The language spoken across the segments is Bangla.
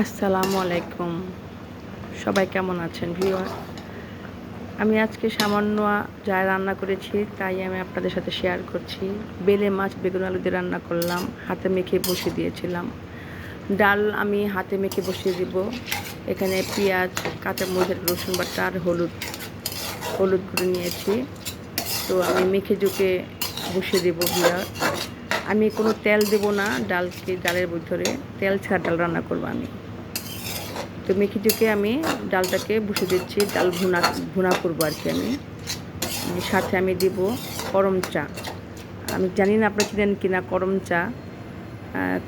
আসসালামু আলাইকুম। সবাই কেমন আছেন ভিউয়ার আমি আজকে সামান্য যা রান্না করেছি, তাই আমি আপনাদের সাথে শেয়ার করছি। বেলে মাছ, বেগুন আলু দিয়ে রান্না করলাম, হাতে মেখে বসিয়ে দিয়েছিলাম। ডাল আমি হাতে মেখে বসিয়ে দিব। এখানে পেঁয়াজ কাঁচামরিচ রসুন বাটা আর হলুদ হলুদ গুঁড়ো নিয়েছি। তো আমি মেখে জুকে বসিয়ে দেবো ভিউয়ার আমি কোনো তেল দেব না ডালকে, ডালের ভিতরে। তেল ছাড়া ডাল রান্না করব আমি। তো মেখে চুকে আমি ডালটাকে বসে দিচ্ছি, ডাল ভুনা ভুনা করব আর কি আমি। সাথে আমি দিব করম চা। আমি জানি না আপনারা চিনেন কি না করম চা।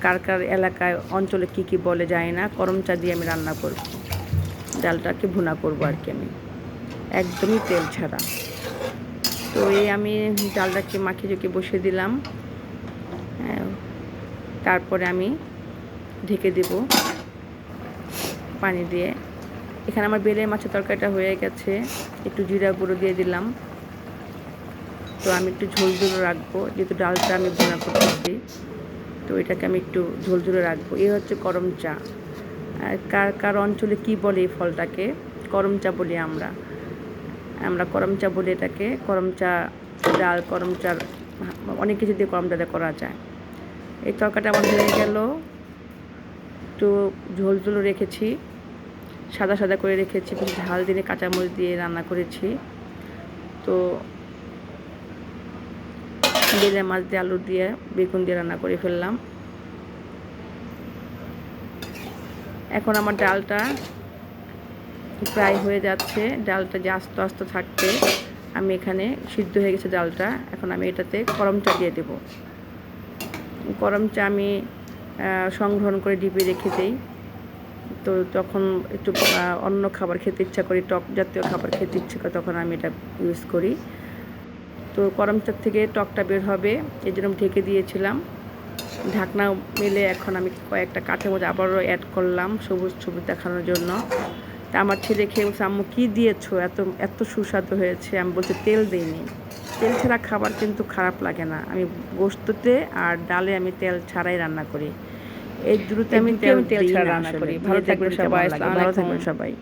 কার কার এলাকায়, অঞ্চলে কি কি বলে যায় না, করম চা দিয়ে আমি রান্না করব। ডালটাকে ভুনা করব আর কি আমি। একদমই তেল ছাড়া। তো এই আমি ডালটাকে মাখিয়ে চুকে বসিয়ে দিলাম। তারপরে আমি ঢেকে দেব পানি দিয়ে। এখানে আমার বেলে মাছের তরকারিটা হয়ে গেছে। একটু জিরা গুঁড়ো দিয়ে দিলাম। তো আমি একটু ঝোল ঝোল রাখব, যেহেতু ডালটা আমি ভুনা করতেছি। তো এটাকে আমি একটু ঝোল ঝোলে রাখব। এ হচ্ছে করম চা। কার কার অঞ্চলে কি বলে এই ফলটাকে? করম চা বলি আমরা। আমরা করম চা বলি এটাকে। করম চা, ডাল, করম চা, অনেক কিছু দিয়ে করম চাটা করা যায়। এই তরকারিটা আমার হয়ে গেল। একটু ঝোল ঝোল রেখেছি। সাদা সাদা করে রেখেছি কিছু ঝাল দিয়ে কাঁচামরিচ দিয়ে রান্না করেছি। তো বেলে মাছ দিয়ে, আলু দিয়ে, বেগুন দিয়ে রান্না করে ফেললাম। এখন আমার ডালটা প্রায় হয়ে যাচ্ছে। ডালটা যে আস্তে আস্তে থাকতে আমি এখানে সিদ্ধ হয়ে গেছে ডালটা। এখন আমি এটাতে গরম চা দিয়ে দেবো। গরম চা আমি সংগ্রহণ করে ডিপে রেখে দিই। তো তখন একটু অন্য খাবার খেতে ইচ্ছা করি, টক জাতীয় খাবার খেতে ইচ্ছে করে, তখন আমি এটা ইউজ করি। তো গরম চা থেকে টকটা বের হবে এই জন্য ঢেকে দিয়েছিলাম। ঢাকনা মেলে এখন আমি কয়েকটা কাঠের মধ্যে আবারও অ্যাড করলাম, সবুজ সবুজ দেখানোর জন্য। তা আমার ছেলে খেয়ে বলছে, আম্মু, কী দিয়েছ? এত এত সুস্বাদু হয়েছে। আমি বলছি, তেল দিইনি। তেল ছাড়া খাবার কিন্তু খারাপ লাগে না। আমি গোস্ততে আর ডালে আমি তেল ছাড়াই রান্না করি। এই দ্রুত আমি তেল তেল ছাড়া রান্না করি। ভালো থাকবেন সবাই। ভালো থাকবেন সবাই।